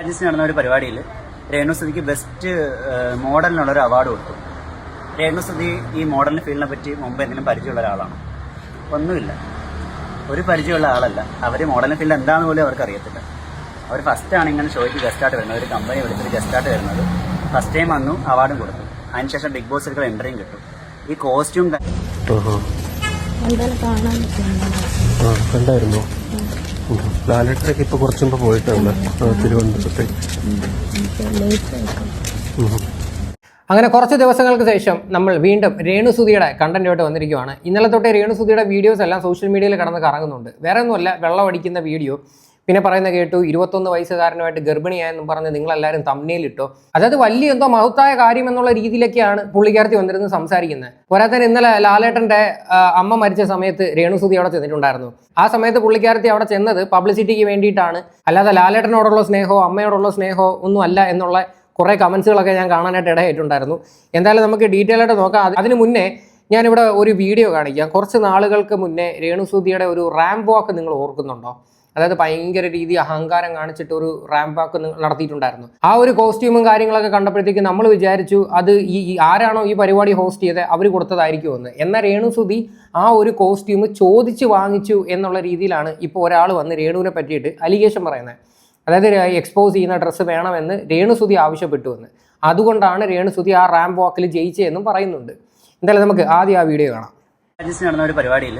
രാജസ്ഥാനിൽ നടന്ന ഒരു പരിപാടിയിൽ രേണുസുതിക്ക് ബെസ്റ്റ് മോഡലിനുള്ള ഒരു അവാർഡ് കൊടുത്തു. രേണുസുതി ഈ മോഡലിന് ഫീൽഡിനെ പറ്റി മുമ്പ് എന്തെങ്കിലും പരിചയമുള്ള ഒരാളാണ്. ഒന്നുമില്ല. ഒരു പരിചയമുള്ള ആളല്ല. അവർ മോഡലിന് ഫീൽഡ് എന്താണെന്ന് പോലും അവർക്ക് അറിയത്തില്ല. അവർ ഫസ്റ്റാണ് ആണ് ഇങ്ങനെ ഷോയ്ക്ക് ഗസ്റ്റായിട്ട് വരുന്നത്. ഒരു കമ്പനി വിളിച്ചിട്ട് ഗസ്റ്റായിട്ട് വരുന്നത്. ഫസ്റ്റ് ടൈം വന്നു അവാർഡും കൊടുത്തു. അതിനുശേഷം ബിഗ് ബോസ് എടുക്കുന്ന എൻട്രിയും കിട്ടും. ഈ കോസ്റ്റ്യൂം എന്തായാലും കാണാൻ ആ കണ്ടായിരുന്നോ? ലാലേട്ടനൊക്കെ ഇപ്പൊ കുറച്ചു മുമ്പ് പോയിട്ടുണ്ട് തിരുവനന്തപുരത്തേക്ക്. അങ്ങനെ കുറച്ച് ദിവസങ്ങൾക്ക് ശേഷം നമ്മൾ വീണ്ടും രേണുസുതിയുടെ കണ്ടന്റുമായിട്ട് വന്നിരിക്കുകയാണ് ഇന്നലെ തൊട്ടേ രേണുസുതിയുടെ വീഡിയോസ് എല്ലാം സോഷ്യൽ മീഡിയയിൽ കടന്ന് കറങ്ങുന്നുണ്ട്. വേറെ ഒന്നുമല്ല വെള്ളം അടിക്കുന്ന വീഡിയോ. പിന്നെ പറയുന്ന കേട്ടു ഇരുപത്തൊന്ന് വയസ്സുകാരനുമായിട്ട് ഗർഭിണിയായെന്നും പറഞ്ഞ് നിങ്ങളെല്ലാവരും തമ്മിലിട്ടോ അതായത് വലിയ എന്തോ മഹത്തായ കാര്യം എന്നുള്ള രീതിയിലൊക്കെയാണ് പുള്ളിക്കാരത്തി വന്നിരുന്ന് സംസാരിക്കുന്നത്. പോരാത്തന്നെ ഇന്നലെ ലാലേട്ടന്റെ അമ്മ മരിച്ച സമയത്ത് രേണുസുതി അവിടെ ചെന്നിട്ടുണ്ടായിരുന്നു. ആ സമയത്ത് പുള്ളിക്കാരത്തി അവിടെ ചെന്നത് പബ്ലിസിറ്റിക്ക് വേണ്ടിയിട്ടാണ്. അല്ലാതെ ലാലേട്ടനോടുള്ള സ്നേഹമോ അമ്മയോടുള്ള സ്നേഹമോ ഒന്നും അല്ല എന്നുള്ള കുറേ കമൻസുകളൊക്കെ ഞാൻ കാണാനായിട്ട് ഇടയായിട്ടുണ്ടായിരുന്നു. എന്തായാലും നമുക്ക് ഡീറ്റെയിൽ ആയിട്ട് നോക്കാം. അത് അതിന് മുന്നേ ഞാനിവിടെ ഒരു വീഡിയോ കാണിക്കാം. കുറച്ച് നാളുകൾക്ക് മുന്നേ രേണുസൂതിയുടെ ഒരു റാംപ് വാക്ക് നിങ്ങൾ ഓർക്കുന്നുണ്ടോ? അതായത് ഭയങ്കര രീതി അഹങ്കാരം കാണിച്ചിട്ട് ഒരു റാമ്പാക്ക് നടത്തിയിട്ടുണ്ടായിരുന്നു. ആ ഒരു കോസ്റ്റ്യൂമും കാര്യങ്ങളൊക്കെ കണ്ടപ്പോഴത്തേക്ക് നമ്മൾ വിചാരിച്ചു അത് ഈ ആരാണോ ഈ പരിപാടി ഹോസ്റ്റ് ചെയ്തത് അവർ കൊടുത്തതായിരിക്കും എന്ന്. എന്നാൽ രേണുസുതി ആ ഒരു കോസ്റ്റ്യൂം ചോദിച്ച് വാങ്ങിച്ചു എന്നുള്ള രീതിയിലാണ് ഇപ്പോൾ ഒരാൾ വന്ന് രേണുവിനെ പറ്റിയിട്ട് അലിഗേഷൻ പറയുന്നത്. അതായത് എക്സ്പോസ് ചെയ്യുന്ന ഡ്രസ്സ് വേണമെന്ന് രേണുസുതി ആവശ്യപ്പെട്ടു എന്ന്. അതുകൊണ്ടാണ് രേണുസുതി ആ റാമ്പ് വാക്കിൽ ജയിച്ചതെന്നും പറയുന്നുണ്ട്. എന്തായാലും നമുക്ക് ആദ്യം ആ വീഡിയോ കാണാം. നടന്ന ഒരു പരിപാടിയിൽ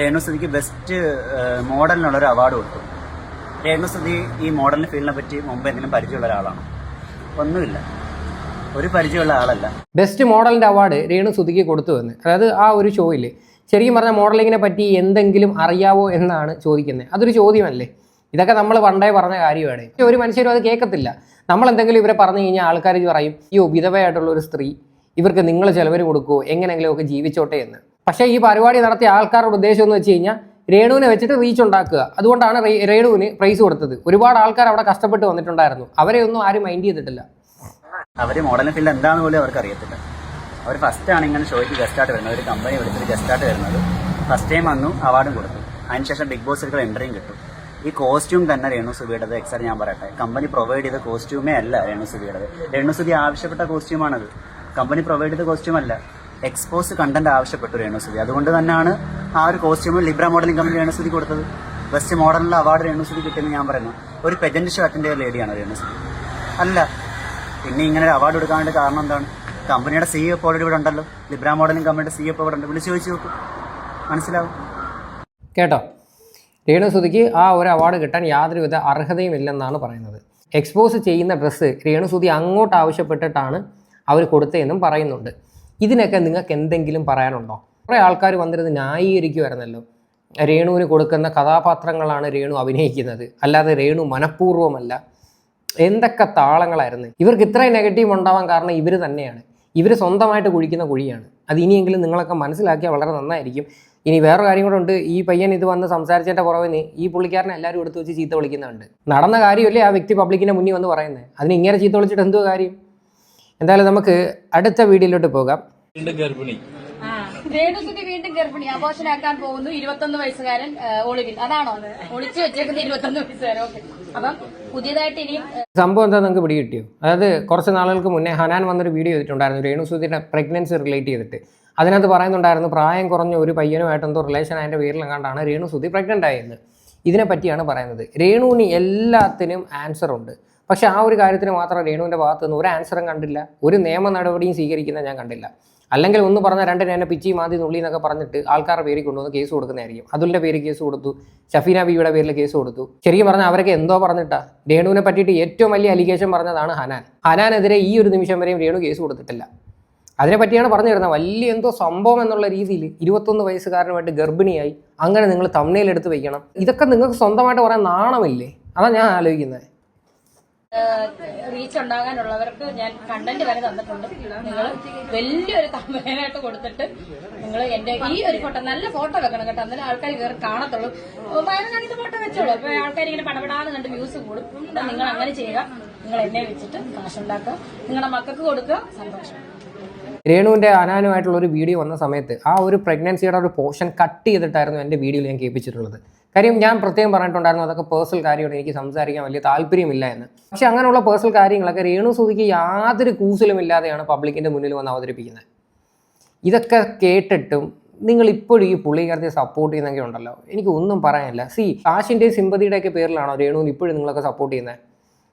രേണുസുതിക്ക് ബെസ്റ്റ് മോഡലിനുള്ള ഒരു അവാർഡ് കൊടുത്തു. രേണുസുതി ഈ മോഡലിന് ഫീൽഡിനെ പറ്റി മുമ്പ് എന്തെങ്കിലും പരിചയമുള്ള ഒരാളാണ്. ഒന്നുമില്ല. ഒരു പരിചയമുള്ള ആളല്ല. ബെസ്റ്റ് മോഡലിന്റെ അവാർഡ് രേണുസുതിക്ക് കൊടുത്തു എന്ന്. അതായത് ആ ഒരു ഷോയിൽ ശരിക്കും പറഞ്ഞാൽ മോഡലിങ്ങിനെ പറ്റി എന്തെങ്കിലും അറിയാവോ എന്നാണ് ചോദിക്കുന്നത്. അതൊരു ചോദ്യമല്ലേ? ഇതൊക്കെ നമ്മൾ പണ്ടേ പറഞ്ഞ കാര്യമാണ്. ഒരു മനുഷ്യരും അത് കേൾക്കത്തില്ല. നമ്മൾ എന്തെങ്കിലും ഇവരെ പറഞ്ഞു കഴിഞ്ഞാൽ ആൾക്കാർ പറയും അയ്യോ വിധവയായിട്ടുള്ള ഒരു സ്ത്രീ ഇവർക്ക് നിങ്ങൾ ചിലവർ കൊടുക്കുമോ എങ്ങനെയെങ്കിലുമൊക്കെ ജീവിച്ചോട്ടെ എന്ന്. പക്ഷേ ഈ പരിപാടി നടത്തിയ ആൾക്കാരുടെ ഉദ്ദേശം എന്ന് വെച്ച് കഴിഞ്ഞാൽ രേണുവിനെ വെച്ചിട്ട് റീച്ച് ഉണ്ടാക്കുക. അതുകൊണ്ടാണ് രേണുവിന് പ്രൈസ് കൊടുത്തത്. ഒരുപാട് ആൾക്കാർ അവിടെ കഷ്ടപ്പെട്ട് വന്നിട്ടുണ്ടായിരുന്നു. അവരെ ഒന്നും ആരും മൈൻഡ് ചെയ്തിട്ടില്ല. അവർ മോഡൽ ഫീൽഡ് എന്താണെന്ന് പോലും അവർക്ക് അറിയത്തില്ല. അവർ ഫസ്റ്റ് ആണ് ഇങ്ങനെ ഷോയ്ക്ക് ഗസ്റ്റായിട്ട് വരുന്നത്. ഒരു കമ്പനി വിളിച്ചിട്ട് ഗസ്റ്റായിട്ട് വരുന്നത്. ഫസ്റ്റ് ടൈം വന്നു അവാർഡും കൊടുത്തു. അതിനുശേഷം ബിഗ് ബോസ് എടുക്കുന്ന എൻട്രിയും കിട്ടും. ഈ കോസ്റ്റ്യൂം തന്നെ രേണു സുബിയുടേത് എക്സാർ ഞാൻ പറയട്ടെ. കമ്പനി പ്രൊവൈഡ് ചെയ്ത കോസ്റ്റ്യൂമേ അല്ല രേണു സുബിയുടേത് രേണു സുബി ആവശ്യപ്പെട്ട കോസ്റ്റ്യൂമാണത് കമ്പനി പ്രൊവൈഡ് ചെയ്ത കോസ്റ്റ്യൂം അല്ല. എക്സ്പോസ് കണ്ടന്റ് ആവശ്യപ്പെട്ടു രേണുസുതി അതുകൊണ്ട് തന്നെയാണ് ആ ഒരു കോസ്റ്റ്യൂമിൽ ലിബ്ര മോഡലിംഗ് കമ്പനി രേണുസുതി കൊടുത്തത്. ബെസ്റ്റ് മോഡലിനുള്ള അവാർഡ് രേണു സുബി കിട്ടിയെന്ന് ഞാൻ പറയുന്നു. ഒരു പെജന്റ് ഷോ അറ്റൻഡ് ചെയ്ത ലേഡിയാണ് രേണുസുതി അല്ല പിന്നെ ഇങ്ങനെ ഒരു അവാർഡ് എടുക്കാനുള്ള കാരണം എന്താണ്? കമ്പനിയുടെ സി എഫ് ഓൾറെഡി ഇവിടെ ഉണ്ടല്ലോ. ലിബ്ര മോഡലിംഗ് കമ്പനിയുടെ സി എഫ് ഇവിടെ ഉണ്ട്. വിളിച്ച് ചോദിച്ചു നോക്കും. മനസ്സിലാവും? കേട്ടോ. രേണുസുതിക്ക് ആ ഒരു അവാർഡ് കിട്ടാൻ യാതൊരുവിധ അർഹതയും ഇല്ലെന്നാണ് പറയുന്നത്. എക്സ്പോസ് ചെയ്യുന്ന ഡ്രസ്സ് രേണുസുതി അങ്ങോട്ട് ആവശ്യപ്പെട്ടിട്ടാണ് അവർ കൊടുത്തതെന്നും പറയുന്നുണ്ട്. ഇതിനൊക്കെ നിങ്ങൾക്ക് എന്തെങ്കിലും പറയാനുണ്ടോ? കുറേ ആൾക്കാർ വന്നിരുന്ന് ന്യായീകരിക്കുമായിരുന്നല്ലോ രേണുവിന് കൊടുക്കുന്ന കഥാപാത്രങ്ങളാണ് രേണു അഭിനയിക്കുന്നത്. അല്ലാതെ രേണു മനഃപൂർവമല്ല. എന്തൊക്കെ താളങ്ങളായിരുന്നു. ഇവർക്ക് ഇത്രയും നെഗറ്റീവ് ഉണ്ടാവാൻ കാരണം ഇവർ തന്നെയാണ്. ഇവർ സ്വന്തമായിട്ട് കുഴിക്കുന്ന കുഴിയാണ്. അത് ഇനിയെങ്കിലും നിങ്ങളൊക്കെ മനസ്സിലാക്കിയാൽ വളരെ നന്നായിരിക്കും. ഇനി വേറെ കാര്യം കൂടെ ഉണ്ട്. ഈ പയ്യൻ ഇത് വന്ന് സംസാരിച്ചതിന്റെ പുറമെ ഈ പുള്ളിക്കാരനെ എല്ലാവരും എടുത്തു വെച്ച് ചീത്ത വിളിക്കുന്നുണ്ട്. നടന്ന കാര്യമല്ലേ ആ വ്യക്തി പബ്ലിക്കിന്റെ മുന്നിൽ വന്ന് പറയുന്നത്? അതിന് ഇങ്ങനെ ചീത്ത വിളിച്ചിട്ട് എന്തോ കാര്യം? എന്തായാലും നമുക്ക് അടുത്ത വീഡിയോയിലോട്ട് പോകാം. ആ. രേണുസുതി വീണ്ടും ഗർഭിണി. ആഘോഷനാക്കാൻ പോകുന്നു ഇരുപത്തൊന്ന് വയസ്സുകാരൻ ഒളിവിൽ. അതാണോ ഒളിച്ചു വെച്ചേക്കുന്ന ഇരുപത്തൊന്ന് വയസ്സുകാരൻ. ഓക്കെ. അപ്പം പുതിയതായിട്ട് ഇനിയും സംഭവം എന്താ നിങ്ങൾക്ക് പിടികിട്ടിയോ? അതായത് കുറച്ച് നാളുകൾക്ക് മുന്നേ ഹനാൻ വന്നൊരു വീഡിയോ ചെയ്തിട്ടുണ്ടായിരുന്നു രേണുസുതിയുടെ പ്രഗ്നൻസി റിലേറ്റ് ചെയ്തിട്ട്. അതിനകത്ത് പറയുന്നുണ്ടായിരുന്നു പ്രായം കുറഞ്ഞ ഒരു പയ്യനുമായിട്ട് എന്തോ റിലേഷൻ അതിന്റെ പേരിൽ എങ്ങാണ്ടാണ് രേണുസുതി പ്രഗ്നന്റ് ആയത് ഇതിനെ പറ്റിയാണ് പറയുന്നത്. രേണുവിന് എല്ലാത്തിനും ആൻസർ ഉണ്ട്. പക്ഷേ ആ ഒരു കാര്യത്തിന് മാത്രം രേണുവിന്റെ ഭാഗത്ത് നിന്ന് ഒരു ആൻസറും കണ്ടില്ല. ഒരു നിയമ നടപടിയും സ്വീകരിക്കുന്ന ഞാൻ കണ്ടില്ല. അല്ലെങ്കിൽ ഒന്ന് പറഞ്ഞ രണ്ടിന് എന്നെ പിച്ചി മാതി നുള്ളി എന്നൊക്കെ പറഞ്ഞിട്ട് ആൾക്കാരുടെ പേരിൽ കൊണ്ടുവന്ന് കേസ് കൊടുക്കുന്നതായിരിക്കും. അതുലിന്റെ പേര് കേസ് കൊടുത്തു. ഷഫീന ബിയുടെ പേരിൽ കേസ് കൊടുത്തു. ശരിക്കും പറഞ്ഞാൽ അവരൊക്കെ എന്തോ പറഞ്ഞിട്ടാ. രേണുവിനെ പറ്റിയിട്ട് ഏറ്റവും വലിയ അലിഗേഷൻ പറഞ്ഞതാണ് ഹനാൻ. ഹനാനെതിരെ ഈ ഒരു നിമിഷം വരെയും രേണു കേസ് കൊടുത്തിട്ടില്ല. അതിനെ പറ്റിയാണ് പറഞ്ഞു തരുന്നത്. വലിയ എന്തോ സംഭവം എന്നുള്ള രീതിയിൽ ഇരുപത്തൊന്ന് വയസ്സുകാരനുമായിട്ട് ഗർഭിണിയായി. അങ്ങനെ നിങ്ങൾ തമ്മനയിലെടുത്ത് വയ്ക്കണം ഇതൊക്കെ നിങ്ങൾക്ക് സ്വന്തമായിട്ട് പറയാൻ നാണമില്ലേ? അതാണ് ഞാൻ ആലോചിക്കുന്നത്. റീച്ച് ഉണ്ടാകാനുള്ളവർക്ക് ഞാൻ കണ്ടന്റ് വരെ തന്നിട്ടുണ്ട്. നിങ്ങൾ വലിയൊരു തമ്പനായിട്ട് കൊടുത്തിട്ട് നിങ്ങൾ എന്റെ ഈ ഒരു ഫോട്ടോ നല്ല ഫോട്ടോ വെക്കണം കേട്ടോ. എന്നാലും ആൾക്കാർ കയറി കാണത്തുള്ളൂ. വയനാട് ഫോട്ടോ വെച്ചോളൂ. അപ്പൊ ആൾക്കാർ ഇങ്ങനെ പടപടാന്ന് കണ്ട് വ്യൂസ് കൂടും. അപ്പൊ നിങ്ങൾ അങ്ങനെ ചെയ്യുക. നിങ്ങൾ എന്നെ വെച്ചിട്ട് കാശുണ്ടാക്കുക. നിങ്ങളുടെ മക്കൾക്ക് കൊടുക്കുക. സന്തോഷം. രേണുവിന്റെ അനാനുമായിട്ടുള്ള ഒരു വീഡിയോ വന്ന സമയത്ത് ആ ഒരു പ്രഗ്നൻസിയുടെ ഒരു പോർഷൻ കട്ട് ചെയ്തിട്ടായിരുന്നു എന്റെ വീഡിയോയിൽ ഞാൻ കേൾപ്പിച്ചിട്ടുള്ളത്. കാര്യം ഞാൻ പ്രത്യേകം പറഞ്ഞിട്ടുണ്ടായിരുന്നു അതൊക്കെ പേഴ്സണൽ കാര്യമാണ് എനിക്ക് സംസാരിക്കാൻ വലിയ താല്പര്യമില്ല എന്ന്. പക്ഷെ അങ്ങനെയുള്ള പേഴ്സണൽ കാര്യങ്ങളൊക്കെ രേണു സുധിക്ക് യാതൊരു കൂസലും ഇല്ലാതെയാണ് പബ്ലിക്കിന്റെ മുന്നിൽ വന്ന് അവതരിപ്പിക്കുന്നത്. ഇതൊക്കെ കേട്ടിട്ടും നിങ്ങൾ ഇപ്പോഴും ഈ പുള്ളിക്കാരത്തെ സപ്പോർട്ട് ചെയ്യുന്നൊക്കെ ഉണ്ടല്ലോ. എനിക്ക് ഒന്നും പറയാനില്ല. സി കാശിന്റെയും സിമ്പതിയുടെയൊക്കെ പേരിലാണോ രേണുവിന് ഇപ്പോഴും നിങ്ങളൊക്കെ സപ്പോർട്ട് ചെയ്യുന്നത്?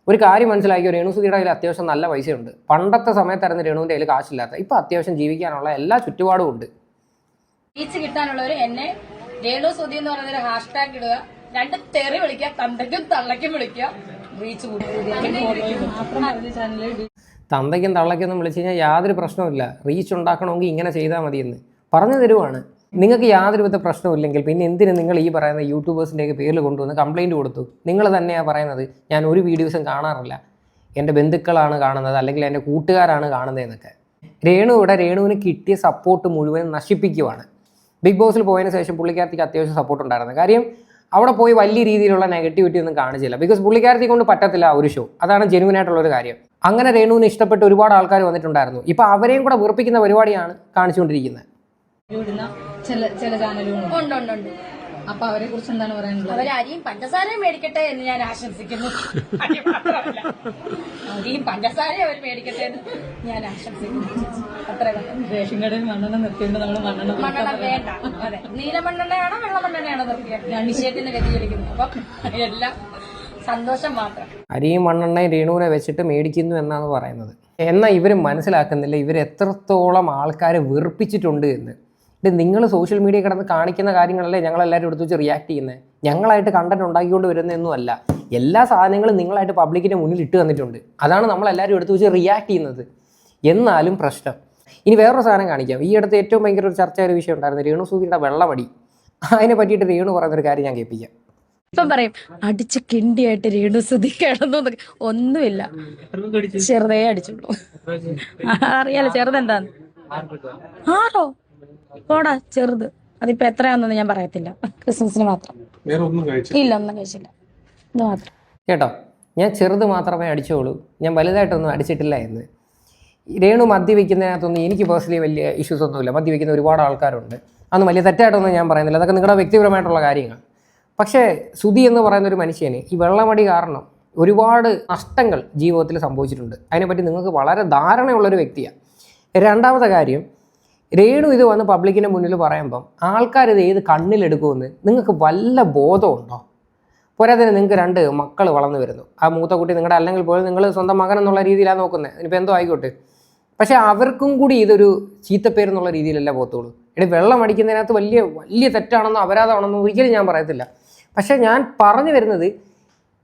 ഒരു കാര്യം മനസ്സിലാക്കിയോ? രേണു സുധിയുടെ കയ്യിൽ അത്യാവശ്യം നല്ല പൈസയുണ്ട്. പണ്ടത്തെ സമയത്തായിരുന്നു രേണുവിന്റെ കയ്യിൽ കാശില്ലാത്ത ഇപ്പോൾ അത്യാവശ്യം ജീവിക്കാനുള്ള എല്ലാ ചുറ്റുപാടും ഉണ്ട്. കിട്ടാനുള്ളവർ എന്നെ രേണു സുധി എന്ന് പറയുന്ന ഒരു ഹാഷ്ടാഗ് ഇടുക. രണ്ട് തെറി വിളിക്കുക തന്തയ്ക്കും തള്ളയ്ക്കും വിളിക്കുക. റീച്ച് തന്തയ്ക്കും തന്തയ്ക്കും തള്ളയ്ക്കൊന്നും വിളിച്ചു കഴിഞ്ഞാൽ യാതൊരു പ്രശ്നവുമില്ല റീച്ച് ഉണ്ടാക്കണമെങ്കിൽ ഇങ്ങനെ ചെയ്താൽ മതിയെന്ന് പറഞ്ഞു തരുവാണ്. നിങ്ങൾക്ക് യാതൊരു വിധ പ്രശ്നമില്ലെങ്കിൽ പിന്നെ എന്തിന് നിങ്ങൾ ഈ പറയുന്ന യൂട്യൂബേഴ്സിന്റെയൊക്കെ പേരിൽ കൊണ്ടുവന്ന് കംപ്ലയിന്റ് കൊടുത്തു? നിങ്ങൾ തന്നെയാണ് പറയുന്നത് ഞാൻ ഒരു വീഡിയോസും കാണാറില്ല. എന്റെ ബന്ധുക്കളാണ് കാണുന്നത് അല്ലെങ്കിൽ എന്റെ കൂട്ടുകാരാണ് കാണുന്നതെന്നൊക്കെ. രേണു ഇവിടെ രേണുവിന് കിട്ടിയ സപ്പോർട്ട് മുഴുവൻ നശിപ്പിക്കുവാണ്. ബിഗ് ബോസിൽ പോയതിന് ശേഷം പുള്ളിക്കാരത്തിക്ക് അത്യാവശ്യം സപ്പോർട്ട് ഉണ്ടായിരുന്നു. കാര്യം അവിടെ പോയി വലിയ രീതിയിലുള്ള നെഗറ്റിവിറ്റി ഒന്നും കാണിച്ചില്ല. ബിക്കോസ് പുള്ളിക്കാരത്തി കൊണ്ട് പറ്റത്തില്ല ആ ഒരു ഷോ അതാണ് ജെനുവിൻ ആയിട്ടുള്ള ഒരു കാര്യം. അങ്ങനെ രേണുവിന് ഇഷ്ടപ്പെട്ട് ഒരുപാട് ആൾക്കാർ വന്നിട്ടുണ്ടായിരുന്നു. ഇപ്പൊ അവരെയും കൂടെ വെറുപ്പിക്കുന്ന പരിപാടിയാണ് കാണിച്ചുകൊണ്ടിരിക്കുന്നത്. ചില ചില ചാനലുകളുണ്ട് ഉണ്ട് ഉണ്ട് ഉണ്ട്. അപ്പൊ അവരെ കുറിച്ച് എന്താണ് പറയാനുള്ളത്? അവർ അരിയും പഞ്ചസാരയും മേടിക്കട്ടെ എന്ന് ഞാൻ ആശംസിക്കുന്നു. അരി മാത്രമല്ല. അരിയും പഞ്ചസാരയും അവർ മേടിക്കട്ടെ എന്ന് ഞാൻ ആശംസിക്കുന്നു. അത്ര റേഷൻ കടയിൽ മണ്ണെണ്ണ നിർത്തിയിട്ട് നമ്മൾ മണ്ണെണ്ണ മണ്ണെണ്ണ വേണ്ട. അതെ. നീല മണ്ണെണ്ണയാണോ വെള്ള മണ്ണെണ്ണയാണോ നിർത്തിയത് ഞാൻ നിശ്ചയത്തിന് വ്യതിചലിക്കുന്നു അപ്പൊ എല്ലാം സന്തോഷം മാത്രം. അരിയും മണ്ണെണ്ണയും രേണുവിനെ വെച്ചിട്ട് മേടിക്കുന്നു എന്നാണ് പറയുന്നത്. എന്നാൽ ഇവർ മനസ്സിലാക്കുന്നില്ല ഇവർ എത്രത്തോളം ആൾക്കാരെ വെറുപ്പിച്ചിട്ടുണ്ട് എന്ന്. നിങ്ങൾ സോഷ്യൽ മീഡിയ കിടന്ന് കാണിക്കുന്ന കാര്യങ്ങളല്ലേ ഞങ്ങളെല്ലാവരും എടുത്ത് വെച്ച് റിയാക്ട് ചെയ്യുന്നത് ഞങ്ങളായിട്ട് കണ്ടന്റ് ഉണ്ടാക്കിക്കൊണ്ട് വരുന്നതൊന്നും അല്ല എല്ലാ സാധനങ്ങളും നിങ്ങളായിട്ട് പബ്ലിക്കിന്റെ മുന്നിൽ ഇട്ട് തന്നിട്ടുണ്ട്. അതാണ് നമ്മളെല്ലാവരും എടുത്ത് വെച്ച് റിയാക്ട് ചെയ്യുന്നത്. എന്നാലും പ്രശ്നം. ഇനി വേറൊരു സാധനം കാണിക്കാം. ഈ അടുത്ത് ഏറ്റവും ഭയങ്കര ഒരു ചർച്ച ഒരു വിഷയം ഉണ്ടായിരുന്നു. രേണു സൂതിയുടെ വെള്ളമടി. അതിനെ പറ്റിയിട്ട് രേണു പറയുന്നൊരു കാര്യം ഞാൻ കേൾപ്പിക്കാം. ഇപ്പം പറയും അടിച്ച് കിണ്ടിയായിട്ട് രേണു സുധി കിടന്നു. ഒന്നുമില്ല. ചെറുതേ അടിച്ചുള്ളൂ. അറിയാലോ ചെറുതെന്താന്ന്? ആറോ? പോടാ ചെറുത്. അതിപ്പോ എത്രയാണെന്നൊന്നും ഞാൻ പറയത്തില്ല. ക്രിസ്മസിന് മാത്രം. വേറെ ഒന്നും കഴിച്ചില്ല. ഇല്ല ഒന്നും കഴിച്ചില്ല. ഇത് മാത്രം. കേട്ടോ ഞാൻ ചെറുത് മാത്രമേ അടിച്ചോളൂ. ഞാൻ വലുതായിട്ടൊന്നും അടിച്ചിട്ടില്ല എന്ന്. രേണു മദ്യപിക്കുന്നതിനകത്തൊന്നും എനിക്ക് പേഴ്സണലി വലിയ ഇഷ്യൂസ് ഒന്നുമില്ല. മദ്യപിക്കുന്ന ഒരുപാട് ആൾക്കാരുണ്ട്. അതൊന്നും വലിയ തെറ്റായിട്ടൊന്നും ഞാൻ പറയുന്നില്ല. അതൊക്കെ നിങ്ങളുടെ വ്യക്തിപരമായിട്ടുള്ള കാര്യങ്ങൾ. പക്ഷേ സുധി എന്ന് പറയുന്ന ഒരു മനുഷ്യന് ഈ വെള്ളമടി കാരണം ഒരുപാട് നഷ്ടങ്ങൾ ജീവിതത്തിൽ സംഭവിച്ചിട്ടുണ്ട്. അതിനെപ്പറ്റി നിങ്ങൾക്ക് വളരെ ധാരണയുള്ളൊരു വ്യക്തിയാണ്. രണ്ടാമത്തെ കാര്യം രേണു ഇത് വന്ന് പബ്ലിക്കിന്റെ മുന്നിൽ പറയുമ്പം ആൾക്കാർ ഇത് ഏത് കണ്ണിലെടുക്കുമെന്ന് നിങ്ങൾക്ക് വല്ല ബോധമുണ്ടോ? പോരാത്തതിന് നിങ്ങൾക്ക് രണ്ട് മക്കൾ വളർന്നു വരുന്നു. ആ മൂത്ത കുട്ടി നിങ്ങളുടെ അല്ലെങ്കിൽ പോലും നിങ്ങൾ സ്വന്തം മകൻ എന്നുള്ള രീതിയിലാണ് നോക്കുന്നത് ഇനിയിപ്പോൾ എന്തോ ആയിക്കോട്ടെ. പക്ഷേ അവർക്കും കൂടി ഇതൊരു ചീത്തപ്പേര് എന്നുള്ള രീതിയിലല്ല പോത്തുള്ളൂ ഇവിടെ വെള്ളം അടിക്കുന്നതിനകത്ത് വലിയ വലിയ തെറ്റാണെന്നോ അപരാധമാണെന്നോ ഒരിക്കലും ഞാൻ പറയത്തില്ല. പക്ഷേ ഞാൻ പറഞ്ഞു വരുന്നത്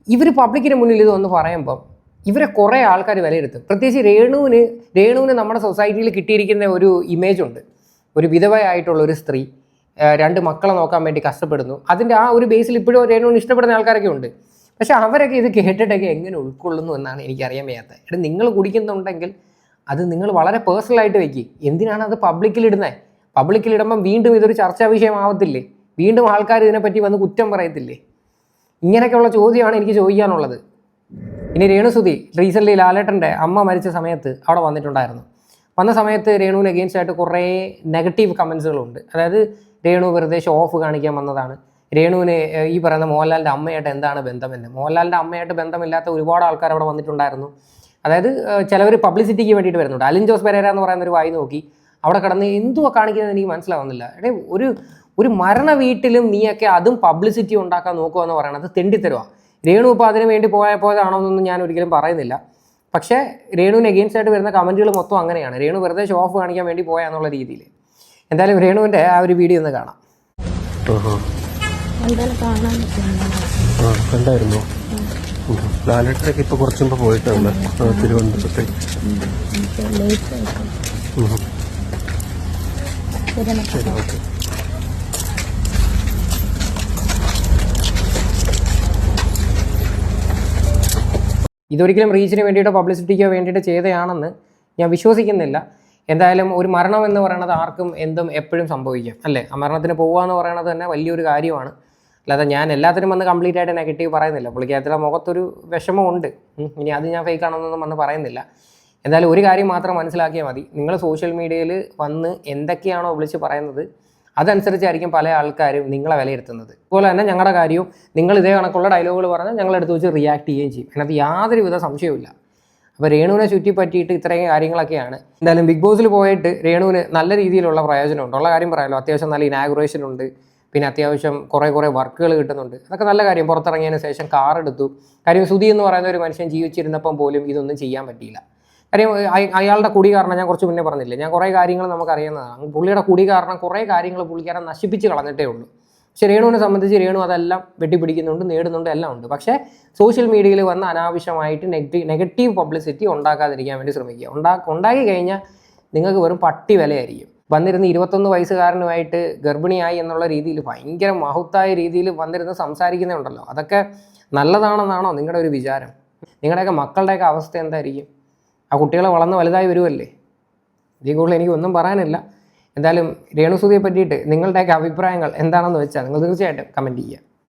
ഇവർ പബ്ലിക്കിന് മുന്നിൽ ഇത് വന്ന് പറയുമ്പം ഇവരെ കുറേ ആൾക്കാർ വിലയിരുത്തും. പ്രത്യേകിച്ച് രേണുവിന് രേണുവിന് നമ്മുടെ സൊസൈറ്റിയിൽ കിട്ടിയിരിക്കുന്ന ഒരു ഇമേജ് ഉണ്ട്. ഒരു വിധവയായിട്ടുള്ള ഒരു സ്ത്രീ രണ്ട് മക്കളെ നോക്കാൻ വേണ്ടി കഷ്ടപ്പെടുന്നു. അതിന്റെ ആ ഒരു ബേസിൽ ഇപ്പോഴും രേണുവിന് ഇഷ്ടപ്പെടുന്ന ആൾക്കാരൊക്കെ ഉണ്ട്. പക്ഷെ അവരൊക്കെ ഇത് കേട്ടിട്ടൊക്കെ എങ്ങനെ ഉൾക്കൊള്ളുന്നു എന്നാണ് എനിക്കറിയാൻ വയ്യാത്തത് എടാ നിങ്ങൾ കുടിക്കുന്നുണ്ടെങ്കിൽ അത് നിങ്ങൾ വളരെ പേഴ്സണലായിട്ട് വെക്കി. എന്തിനാണ് അത് പബ്ലിക്കിൽ ഇടുമ്പം വീണ്ടും ഇതൊരു ചർച്ചാ വിഷയമാവത്തില്ലേ? വീണ്ടും ആൾക്കാർ ഇതിനെപ്പറ്റി വന്ന് കുറ്റം പറയത്തില്ലേ? ഇങ്ങനെയൊക്കെയുള്ള ചോദ്യമാണ് എനിക്ക് ചോദിക്കാനുള്ളത്. ഇനി രേണുസുതി റീസെന്റ്ലി ലാലേട്ടന്റെ അമ്മ മരിച്ച സമയത്ത് അവിടെ വന്നിട്ടുണ്ടായിരുന്നു. വന്ന സമയത്ത് രേണുവിന് അഗെയിൻസ്റ്റ് ആയിട്ട് കുറേ നെഗറ്റീവ് കമൻസുകളുണ്ട് അതായത് രേണു വെറുതെ ഷോ ഓഫ് കാണിക്കാൻ വന്നതാണ്. രേണുവിന് ഈ പറയുന്ന മോഹൻലാലിന്റെ അമ്മയായിട്ട് എന്താണ് ബന്ധമെന്ന്. മോഹൻലാലിന്റെ അമ്മയായിട്ട് ബന്ധമില്ലാത്ത ഒരുപാട് ആൾക്കാർ അവിടെ വന്നിട്ടുണ്ടായിരുന്നു. അതായത് ചിലവർ പബ്ലിസിറ്റിക്ക് വേണ്ടിയിട്ട് വരുന്നുണ്ട്. അലിൻ ജോസ് പെരേര എന്ന് പറയുന്ന ഒരു വായി നോക്കി അവിടെ കിടന്ന് എന്തുവാ കാണിക്കുന്നത് എനിക്ക് മനസ്സിലാവുന്നില്ല. എടേ ഒരു ഒരു മരണ വീട്ടിലും നീയൊക്കെ അതും പബ്ലിസിറ്റി ഉണ്ടാക്കാൻ നോക്കുക എന്ന് പറയണത് തെണ്ടിത്തരുവാ. രേണു ഇപ്പോൾ അതിന് വേണ്ടി പോയ പോയതാണോ എന്നൊന്നും ഞാൻ ഒരിക്കലും പറയുന്നില്ല. പക്ഷേ രേണുവിന് എഗെയിൻസ്റ്റ് ആയിട്ട് വരുന്ന കമന്റുകൾ മൊത്തം അങ്ങനെയാണ്. രേണു വെറുതെ ഷോ ഓഫ് കാണിക്കാൻ വേണ്ടി പോയാന്നുള്ള രീതിയിൽ എന്തായാലും രേണുവിന്റെ ആ ഒരു വീഡിയോ ഒന്ന് കാണാം. കണ്ടായിരുന്നോ? മുമ്പ് പോയിട്ടുണ്ട് തിരുവനന്തപുരത്തേക്ക് ശരി ഓക്കെ. ഇതൊരിക്കലും റീച്ചിന് വേണ്ടിയിട്ടോ പബ്ലിസിറ്റിക്കോ വേണ്ടിയിട്ട് ചെയ്തതാണെന്ന് ഞാൻ വിശ്വസിക്കുന്നില്ല. എന്തായാലും ഒരു മരണം എന്ന് പറയുന്നത് ആർക്കും എന്തും എപ്പോഴും സംഭവിക്കാം അല്ലേ? ആ മരണത്തിന് പോകുക എന്ന് പറയുന്നത് തന്നെ വലിയൊരു കാര്യമാണ്. അല്ലാതെ ഞാൻ എല്ലാത്തിനും വന്ന് കംപ്ലീറ്റ് ആയിട്ട് നെഗറ്റീവ് പറയുന്നില്ല. പുള്ളിക്കാരത്തിലെ മുഖത്തൊരു വിഷമമുണ്ട് ഇനി അത് ഞാൻ ഫേക്ക് ആണെന്നൊന്നും വന്ന് പറയുന്നില്ല. എന്തായാലും ഒരു കാര്യം മാത്രം മനസ്സിലാക്കിയാൽ മതി. നിങ്ങൾ സോഷ്യൽ മീഡിയയിൽ വന്ന് എന്തൊക്കെയാണോ വിളിച്ച് പറയുന്നത് അതനുസരിച്ചായിരിക്കും പല ആൾക്കാരും നിങ്ങളെ വിലയിരുത്തുന്നത്. അതുപോലെ തന്നെ ഞങ്ങളുടെ കാര്യവും നിങ്ങൾ ഇതേ കണക്കുള്ള ഡയലോഗുകൾ പറഞ്ഞാൽ ഞങ്ങളെടുത്ത് വെച്ച് റിയാക്ട് ചെയ്യുകയും ചെയ്യും. അതിനകത്ത് യാതൊരുവിധ സംശയവുമില്ല. അപ്പോൾ രേണുവിനെ ചുറ്റി പറ്റിയിട്ട് ഇത്രയും കാര്യങ്ങളൊക്കെയാണ്. എന്തായാലും ബിഗ് ബോസിൽ പോയിട്ട് രേണുവിന് നല്ല രീതിയിലുള്ള പ്രയോജനമുണ്ട്. ഉള്ള കാര്യം പറയാമല്ലോ അത്യാവശ്യം നല്ല ഇനാഗുറേഷൻ ഉണ്ട്. പിന്നെ അത്യാവശ്യം കുറേ കുറേ വർക്കുകൾ കിട്ടുന്നുണ്ട്. അതൊക്കെ നല്ല കാര്യം. പുറത്തിറങ്ങിയതിന് ശേഷം കാർ എടുത്തു. കാര്യം സുധി എന്ന് പറയുന്ന ഒരു മനുഷ്യൻ ജീവിച്ചിരുന്നപ്പം പോലും ഇതൊന്നും ചെയ്യാൻ പറ്റിയില്ല. കാര്യം അയാളുടെ കുടി കാരണം ഞാൻ കുറച്ച് മുന്നേ പറഞ്ഞില്ലേ? ഞാൻ കുറേ കാര്യങ്ങൾ നമുക്കറിയുന്നതാണ്. പുള്ളിയുടെ കുടി കാരണം കുറേ കാര്യങ്ങൾ പുള്ളിക്കാരൻ നശിപ്പിച്ച് കളഞ്ഞിട്ടേ ഉള്ളൂ. പക്ഷെ രേണുവിനെ സംബന്ധിച്ച് രേണു അതെല്ലാം വെട്ടിപ്പിടിക്കുന്നുണ്ട് നേടുന്നുണ്ട് എല്ലാം ഉണ്ട്. പക്ഷേ സോഷ്യൽ മീഡിയയിൽ വന്ന അനാവശ്യമായിട്ട് നെഗറ്റീവ് നെഗറ്റീവ് പബ്ലിസിറ്റി ഉണ്ടാക്കാതിരിക്കാൻ വേണ്ടി ശ്രമിക്കുക. ഉണ്ടാ ഉണ്ടാക്കി കഴിഞ്ഞാൽ നിങ്ങൾക്ക് വെറും പട്ടി വിലയായിരിക്കും. വന്നിരുന്ന ഇരുപത്തൊന്ന് വയസ്സുകാരനുമായിട്ട് ഗർഭിണിയായി എന്നുള്ള രീതിയിൽ ഭയങ്കര മഹത്തായ രീതിയിൽ വന്നിരുന്ന് സംസാരിക്കുന്നുണ്ടല്ലോ അതൊക്കെ നല്ലതാണെന്നാണോ നിങ്ങളുടെ ഒരു വിചാരം? നിങ്ങളുടെയൊക്കെ മക്കളുടെയൊക്കെ അവസ്ഥ എന്തായിരിക്കും? ആ കുട്ടികളെ വളർന്ന് വലുതായി വരുമല്ലേ ഇതിൽ കൂടുതൽ എനിക്ക് ഒന്നും പറയാനില്ല. എന്തായാലും രേണുസുതിയെ പറ്റിയിട്ട് നിങ്ങളുടെയൊക്കെ അഭിപ്രായങ്ങൾ എന്താണെന്ന് വെച്ചാൽ നിങ്ങൾ തീർച്ചയായിട്ടും കമന്റ് ചെയ്യുക.